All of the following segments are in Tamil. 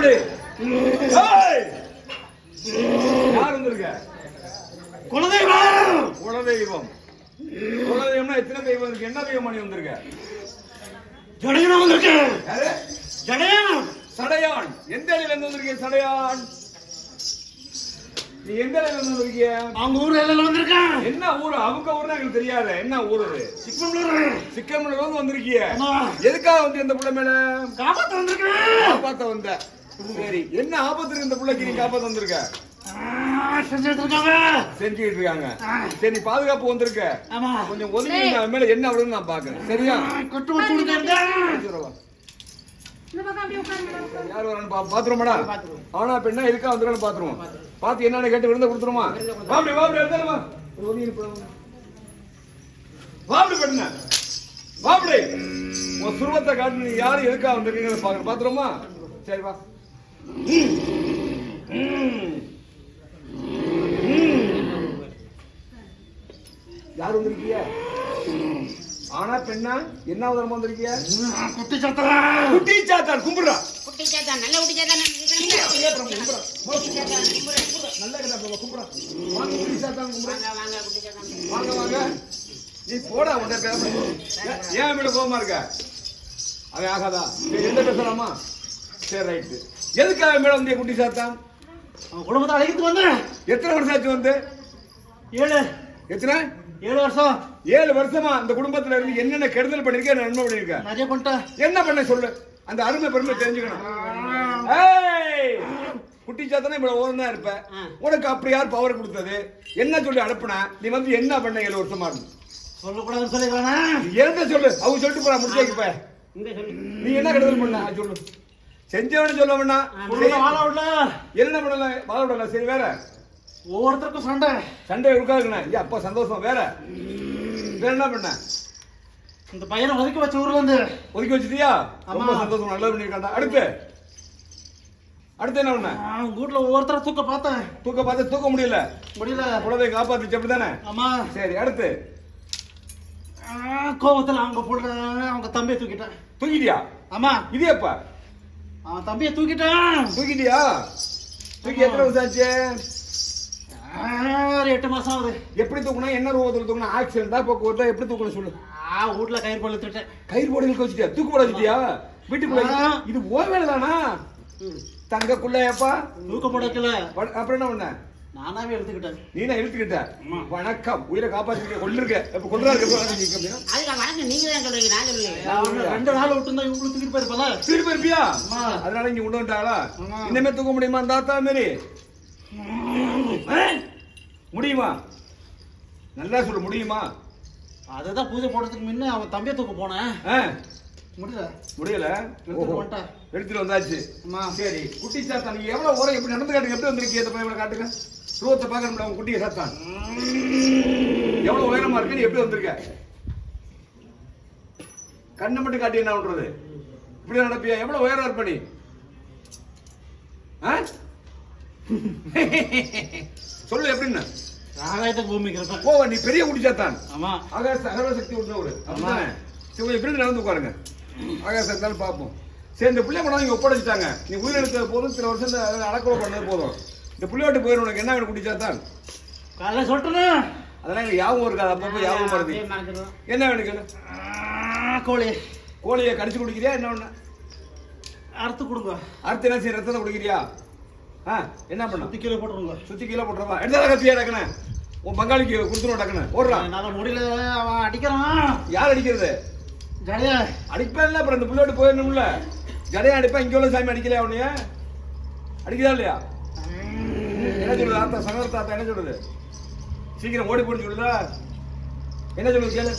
விடு குலதெய்வம்! குலதெய்வம். குலதெய்வம்னா எத்தனை தெய்வம் இருக்கு? என்ன தெய்வம் வந்திருக்க? ஜடையனா வந்திருக்கேன். சடையான். எந்த இடையில இருந்து வந்திருக்கீங்க சடையான்? நீ எந்த இடையில இருந்து வந்திருக்கீங்க? அவங்க ஊர் எல்லாம் என்ன ஊர்? அவங்க ஊர் எங்களுக்கு தெரியாது. என்ன ஊர் அது? சிக்கமலூர் சிக்கமலூர் வந்திருக்கீங்க எதுக்காக வந்து எந்த பிள்ளை மேல காப்பாத்த வந்திருக்கேன். காப்பாத்த சரி என்ன ஆபத்து இந்த புள்ளைக்கு நீ காப்பாத்த வந்திருக்க? செஞ்சுட்டு இருக்காங்க. சரி பாதுகாப்பு வந்திருக்க. ஆமா. கொஞ்சம் ஒதுங்கி நின்னு அவன் மேல என்ன வருதுன்னு நான் பாக்குறேன் சரியா? ஆ, கொட்டு வச்சு கொடுக்கறதா வச்சுடுறவா. யார் வரான்னு பா பாத்துருமாடா அவனா பெண்ணா இருக்கா வந்துருக்கான்னு பாத்துருவோம். பாத்து என்னன்னு கேட்டு விருந்த கொடுத்துருமா வாப்படி வாப்படி நிப்பா. வாப்படி பெண்ண. வாப்படி. உன் சுருவத்தை காட்டு நீ யாரு எதுக்கா வந்திருக்கீங்கன்னு பாத்துருமா சரி வா. யார் வந்திருக்கீங்க ஆனா பெண்ணா என்ன உதரமா வந்திருக்கீங்க குட்டி சத்தரா குட்டி சாத்தான் கும்பிடுறா. குட்டி சாத்தா நல்ல குட்டி சாத்தா நல்ல கடை கும்பிடுறா. வாங்க குட்டி சாத்தான் கும்பிடுறா. வாங்க வாங்க. வாங்க நீ போடா உன்ட பேச ஏன் வீடு கோபமா இருக்க? அவன் ஆகாதா? சரி எந்த பேசலாமா? சரி ரைட்டு. எதுக்காக மேடம் வந்திய குட்டி சாத்தான் அவன் குடும்பத்தை அழைக்கிட்டு வந்தேன் எத்தனை வருஷம் ஆச்சு வந்து? ஏழு. எத்தனை? ஏழு வருஷம். ஏழு வருஷமா அந்த குடும்பத்துல இருந்து என்னென்ன கெடுதல் பண்ணிருக்க நன்மை பண்ணிருக்க? நிறைய பண்ணிட்டேன். என்ன பண்ண சொல்லு? அந்த அருமை பெருமை தெரிஞ்சுக்கணும். குட்டி சாத்தனா இவ்வளவு ஓரம் தான் இருப்ப உனக்கு அப்படி யார் பவர் கொடுத்தது? என்ன சொல்லி அனுப்புன? நீ வந்து என்ன பண்ண ஏழு வருஷமா இருந்து? சொல்லக்கூடாதுன்னு நீ என்ன சொல்லு. அவங்க சொல்லிட்டு போறா முடிச்சு சொல்லு. நீ என்ன கெடுதல் பண்ண? சொல்லு. செஞ்சவனு சொல்ல விடல. என்ன பண்ணல? வாழ விடல. சரி வேற. ஒவ்வொருத்தருக்கும் சண்டை. சண்டை இருக்காதுங்கண்ணா ஐயா அப்பா சந்தோஷம் வேற. வேற என்ன பண்ண? இந்த பையனை ஒதுக்கி வச்ச ஊர்ல இருந்து. ஒதுக்கி வச்சிட்டியா? ரொம்ப. சந்தோஷம் நல்லது பண்ணிருக்காண்டா அடுத்து. அடுத்து என்ன பண்ண? வீட்டுல ஒவ்வொருத்தரை தூக்க பார்த்தேன். தூக்க பார்த்து தூக்க முடியல. முடியல. குழந்தைய காப்பாத்துச்சு அப்படிதானே ஆமா. சரி அடுத்து. ஆ, கோவத்துல அவங்க புள்ள அவங்க தம்பியை தூக்கிட்டேன். தூக்கிட்டியா? ஆமா. இது எப்ப? அவன் தம்பியை தூக்கிட்டான். தூக்கிட்டியா? தூக்கி எத்தனை வருஷம் ஆச்சு? ஆ, ஒரு எட்டு மாசம் ஆகுது. எப்படி தூக்கணும் என்ன ரூபத்தில் தூக்கணும் ஆக்சிடென்டா போக்குவரத்தா எப்படி தூக்கணும் சொல்லு. ஆ வீட்டுல கயிறு பழுத்துட்டேன் கயிறு போடுகளுக்கு வச்சுட்டியா? தூக்கு போட வச்சுட்டியா? வீட்டுக்குள்ள. இது ஓ வேலை தானா தங்கக்குள்ளையாப்பா தூக்க போடக்கல. வ- அப்புறம் என்ன பண்ண? நானாவே எடுத்துக்கிட்டேன். நீ நான் இழுத்துக்கிட்ட ஆமா. வணக்கம். உயிரை காப்பாத்திருக்க கொண்டிருக்க இப்ப கொள்றா இருக்க அப்படின்னா அதுக்கு வணக்கம். நீங்க தான் சொல்றீங்க. நான் ரெண்டு நாள் விட்டு இருந்தா இவங்களுக்கு தூக்கிட்டு போயிருப்பல திருப்பி இருப்பியா. அதனால இங்க கொண்டு வந்துட்டாளா. இனிமே தூக்க முடியுமா அந்த தாத்தா மாரி? முடியுமா? நல்லா சொல்லு முடியுமா? அதுதான் பூஜை போடுறதுக்கு முன்ன அவன் தம்பியை தூக்க போனேன். ஆ, முடியல. முடியல? எடுத்துட்டு வந்தாச்சு. சரி குட்டி சாத்தான் நீ எவ்வளவு ஓரம் எப்படி நடந்து காட்டுங்க? எப்படி வந்திருக்கீங்க இந்த பையனை காட்டுங்க. ரூபத்தை பார்க்கணும்ல உங்க குட்டியை சாத்தான். எவ்வளவு உயரமா இருக்கு நீ எப்படி வந்திருக்க? கண்ணை மட்டும் காட்டி என்ன பண்றது? இப்படி நடப்பியா? எவ்வளவு உயரம் இருப்ப நீ? ஆ? சொல்லு எப்படின்னு? பூமிக்கு இருப்பேன் போவ நீ பெரிய குட்டி சாத்தான். ஆமா. ஆகாச அகர சக்தி அப்படிதானே? சரி கொஞ்சம் இப்படி நடந்து உட்காருங்க. ஆகாச இருந்தாலும் பார்ப்போம். சரி இந்த பிள்ளை கொண்டாந்து இங்க ஒப்படைச்சிட்டாங்க. நீ உயிரெழுத்தது போதும் சில வருஷம் இந்த அடக்கலை பண்ணது போதும். இந்த பிள்ளையோட்டு போயிடும் உனக்கு என்ன வேணும் குடிச்சா தான். காலைல சொல்லிட்டேன்னு அதெல்லாம் எனக்கு யாபகம் இருக்காது. அப்பப்போ யாபகம் வருது என்ன வேணும் கேளு. கோழி. கோழியை கடிச்சு குடிக்கிறியா என்ன ஒண்ணு? அறுத்து கொடுங்க. அடுத்து என்ன செய்ய ரத்தத்தை குடிக்கிறியா? ஆ என்ன பண்ண சுத்தி கீழே போட்டுருங்க. சுத்தி கீழே போட்டுறவா? எடுத்தால கத்தியா டக்குன உன் பங்காளிக்கு கொடுத்துருவோம் டக்குன ஓடுறான் என்னால முடியல அவன் அடிக்கிறான். யார் அடிக்கிறது? ஜடையா. அடிப்பேன்ல அப்புறம் இந்த பிள்ளையோட்டு போயிடணும்ல ஜடையா அடிப்பேன் இங்க உள்ள சாமி அடிக்கலையா உன்னைய? அடிக்குதா இல்லையா? என்ன சொல்லுது தாத்தா சங்கர தாத்தா என்ன சொல்லுது சீக்கிரம் ஓடி போட்டு சொல்லுதா? என்ன சொல்லுது கேளு.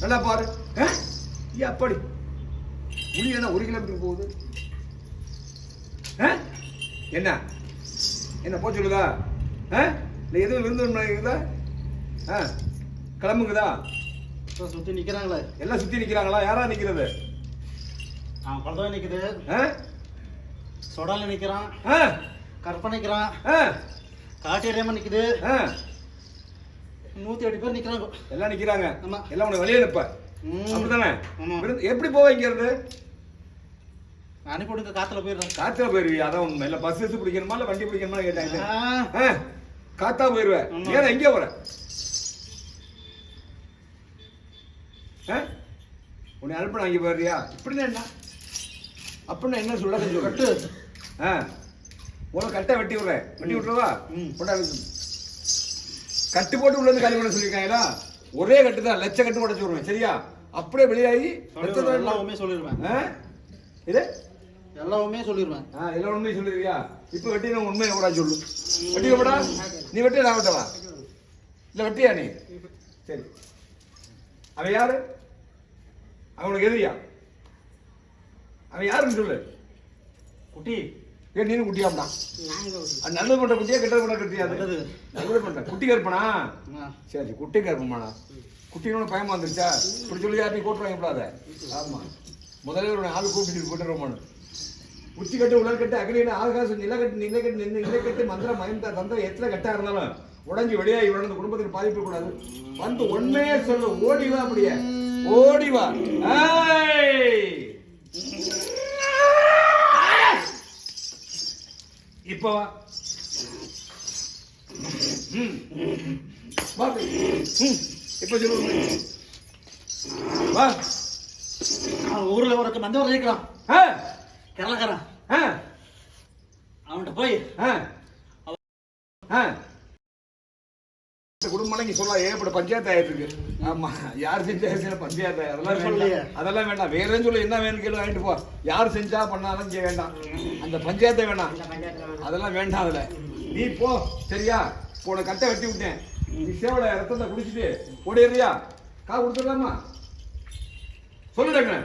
நல்லா பாரு. ஆ? ஏ அப்படி. முடி என்ன ஒரு கிலோமீட்டர் போகுது. ஆ? என்ன? என்ன போ சொல்லுதா? ஆ? இல்லை எதுவும் விருந்து ஆ? கிளம்புங்குதா? இப்ப சுத்தி நிக்கிறாங்களே. எல்லாம் சுத்தி நிக்கிறாங்களா? யாரா நிக்கிறது? அவன் குழந்தை நிக்குது. ஆ? சொடால நிக்கிறான். ஆ? கற்பனை நிக்கிறான் ஆ? காட்டேரியாம நிக்குது? நூத்தி எட்டு பேர் நிக்கிறாங்க. எல்லாம் நிக்கிறாங்க. ஆமா. எல்லாம் உனக்கு வெளியே நிப்ப. அப்படிதானே எப்படி போவ இங்க இருந்து? அனுப்பிவிடுங்க காத்துல போயிடுறேன். காத்துல போயிருவியா? அதான் உண்மை. இல்ல பஸ் வச்சு பிடிக்கணுமா? இல்ல வண்டி பிடிக்கணுமா? கேட்டாங்க? காத்தா போயிருவேன். ஏன் எங்க போற? உன்னை அனுப்பின அங்கே போயிடுறியா? இப்படின்னா என்ன? அப்படின்னா என்ன சொல்லு? கட்டு. ஆ. உனக்கு கட்டை வெட்டி விடுறேன். வெட்டி விட்டுருவா. போட்டா கட்டு போட்டு உள்ள இருந்து காலி பண்ண சொல்லியிருக்காங்களா? ஒரே கட்டு தான் லட்ச கட்டு உடச்சு விடுவேன் சரியா? அப்படியே வெளியாகி எல்லாமே சொல்லிடுவேன்? இது? எல்லாமே சொல்லிடுவேன். ஆ எல்லாம் உண்மையை சொல்லிருக்கியா இப்போ வெட்டி நான் உண்மையை கூட சொல்லு? வெட்டி விடா நீ வெட்டி நான் வெட்டவா? இல்லை வெட்டியா நீ? சரி. அவன் யாரு? அவனுக்கு எதிரியா? அவன் யாருன்னு சொல்லு. குட்டி. ஏன் நீனும். அது நல்லது பண்ற குட்டியா கெட்டது பண்ற குட்டியா? நல்லது. பண்ற. குட்டி கருப்பனா. சரி குட்டி கருப்பமாடா குட்டினோட பயமா வந்துருச்சா? இப்படி சொல்லி யார்ட்டையும் கூட்டு வாங்கப்படாத ஆமா. முதல்ல ஒரு ஆள் கூப்பிட்டு போட்டுருவோம் உச்சி கட்டு உலர் கட்டு அகலியில ஆகாசம் நில கட்டு நிலை கட்டு நின்று நிலை கட்டு மந்திரம் மயந்த தந்திரம் எத்தனை கட்டா இருந்தாலும் உடஞ்சி வெளியாகி உடனே குடும்பத்துக்கு பாதிப்பு கூடாது. வந்து உண்மையே சொல்லு. ஓடி வா அப்படியே. ஓடி வா ஏய்! இப்ப வா. வா. இப்ப சொல்லு உண்மை. வா. ஊர்ல ஒரு மந்த ஆ. கேரளக்காரன். ஆ. அவன்கிட்ட போய் ஆ. ஆ. இந்த குடும்பம் இங்க சொல்ல ஏகப்பட்ட பஞ்சாயத்து ஆயிட்டு இருக்கு ஆமா யார் செஞ்சா சில பஞ்சாயத்து அதெல்லாம். வேண்டாம். அதெல்லாம் வேண்டாம். வேற சொல்லு. என்ன வேணும் கேளு. வாங்கிட்டு போ. யார் செஞ்சா பண்ணாலும் செய்ய வேண்டாம். அந்த பஞ்சாயத்தை வேண்டாம். அதெல்லாம் வேண்டாம் அதுல. நீ போ. சரியா? போன கட்டை வெட்டி விட்டேன். நீ சேவல ரத்தத்தை குடிச்சிட்டு ஓடிடுறியா? கா கொடுத்துடலாமா? சொல்லுடங்க.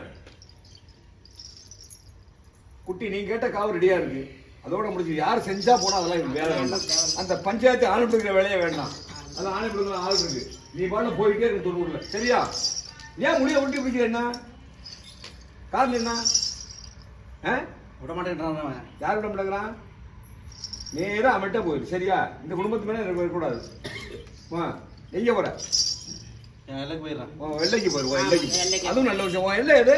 குட்டி நீ கேட்ட காவு ரெடியா இருக்கு. அதோட முடிஞ்சு யார் செஞ்சா போனா அதெல்லாம் வேலை வேண்டாம். அந்த பஞ்சாயத்து ஆணை பிடிக்கிற வேலையே வேண்டாம். அது ஆணை பிடிக்கிற ஆள் இருக்கு. நீ பாட்டு போயிட்டே இருக்கு தொண்ணூறுல சரியா? ஏன் முடிய ஒட்டி பிடிக்கிற என்ன காரணம் என்ன? ஆ? விட மாட்டேன்றான் அவன். யார் விட மாட்டேங்கிறான்? நேரா அவன்கிட்ட போயிரு சரியா? இந்த குடும்பத்து மேல எனக்கு வரக்கூடாது வா எங்க போற? என் எல்லைக்கு போயிடுறான். உன் எல்லைக்கு போயிரு உன் எல்லைக்கு போ. எல்லைக்கு. அதுவும் நல்ல விஷயம். எல்லை எது?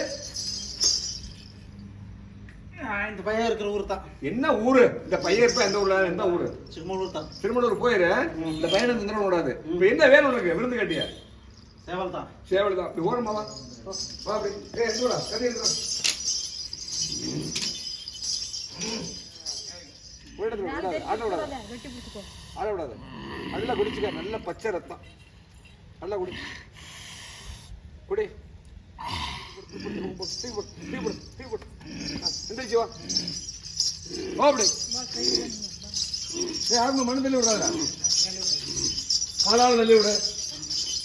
இந்த பையன் இருக்கிற ஊர் தான். என்ன ஊரு? இந்த பையன் இருப்ப எந்த ஊர்ல? எந்த ஊரு? சிறுமலூர் தான். திருமணூர் போயிரு. இந்த பையனை தந்துட கூடாது இப்ப என்ன வேணும் உனக்கு? விருந்து கட்டிய? சேவல் தான். சேவல் தான். இப்படி ஓரமா வா. வா அப்படி. ஏய் எடுத்துடா கட்டி எடுத்துடா விடாது. விடாது ஆட விடாது. ஆட விடாது. நல்லா குடிச்சுக்க. நல்ல பச்சை ரத்தம். நல்லா குடி. குடி. டீ போடு, டீ போடு, டீ போடு. ஆ, எந்திரிச்சு வா அப்படி யாருமே மண்ணு தள்ளி விடாத காலால தள்ளி விடு.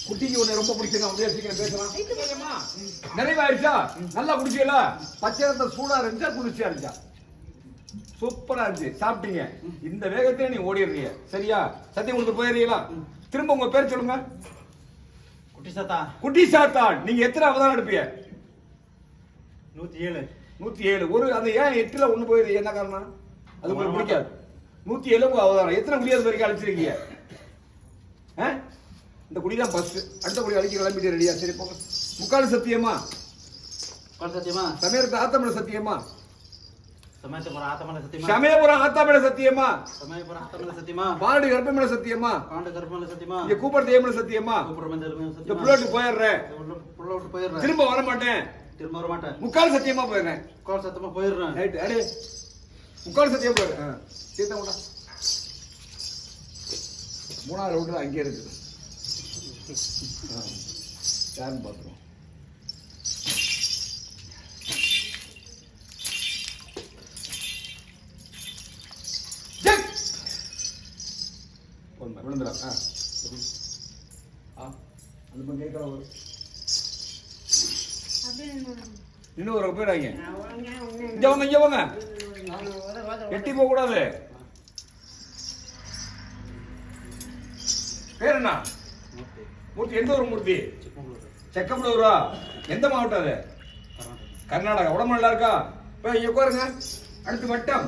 குட்டிக்கு உன்னை ரொம்ப பிடிச்சிருக்கா அப்படியே சீக்கிரம் பேசலாம். நிறைவாயிருச்சா? நல்லா குடிச்சீங்களா பச்சை ரத்தம் சூடா இருந்துச்சா? குளிர்ச்சியா இருந்துச்சா? சூப்பரா இருந்துச்சு. சாப்பிட்டீங்க. இந்த வேகத்தையே நீ ஓடிடுறீங்க. சரியா? சத்தியம் உங்களுக்கு போயிடுறீங்களா? திரும்ப உங்க பேர் சொல்லுங்க. குட்டி சத்தா. குட்டி சாத்தான். நீங்க எத்தனை அவதாரம் எடுப்பீங்க? நூத்தி ஏழு. நூத்தி ஏழு. ஒரு அந்த ஏன் எட்டுல ஒண்ணு போயிரு? என்ன காரணம்? அது உங்களுக்கு பிடிக்காது. நூத்தி ஏழு உங்க அவதாரம். எத்தனை குடியாது வரைக்கும் அழைச்சிருக்கீங்க? ஆ? இந்த குடி தான் ஃபர்ஸ்ட் அடுத்த குடி அழைக்க கிளம்பிட்டு ரெடியா சரி போங்க முக்கால் சத்தியமா? சத்தியமா? சமயத்து ஆத்தமல சத்தியமா? சமயத்துப்புறம் ஆத்தமலை சத்தியமா? சமயபுரம் ஆத்தாமல சத்தியமா? சமயப்புறம் ஆத்தமலை சத்தியமா? பாடு கர்ப்பமேல சத்தியமா? பாண்டு கருப்பமலை சத்தியமா? இங்க கூப்பிடுறது தேமல சத்தியமா? கூப்பிடுற மஞ்சள் இந்த சத்தியமா? புள்ளோட்டு போயிடுறேன். புள்ள விட்டு போயிடுறேன். திரும்ப வர மாட்டேன் திரும்ப வர மாட்டேன். முக்கால் சத்தியமா போயிடுறேன். கால் சத்தமா போயிடுறேன். ரைட் அடே. முக்கால் சத்தியம் போயிடுறேன் சீத்தம் விடா மூணாவது ரவுண்டு அங்கே இருக்கு. ஆ. யாருன்னு பார்த்துருவோம் விழுந்துடா. ஆ. ஆ. பக்கம் கேட்கலாம் ஒரு இன்னும் ஒரு போயிடாங்க இங்க வாங்க இங்க வாங்க. எட்டி போக கூடாது. பேர் என்ன? மூர்த்தி. எந்த ஒரு மூர்த்தி? செக்கம்பலூரா? எந்த மாவட்டம் அது? கர்நாடகா. கர்நாடகா உடம்பு நல்லா இருக்கா? இப்போ இங்க உட்காருங்க. அடுத்து வட்டம்.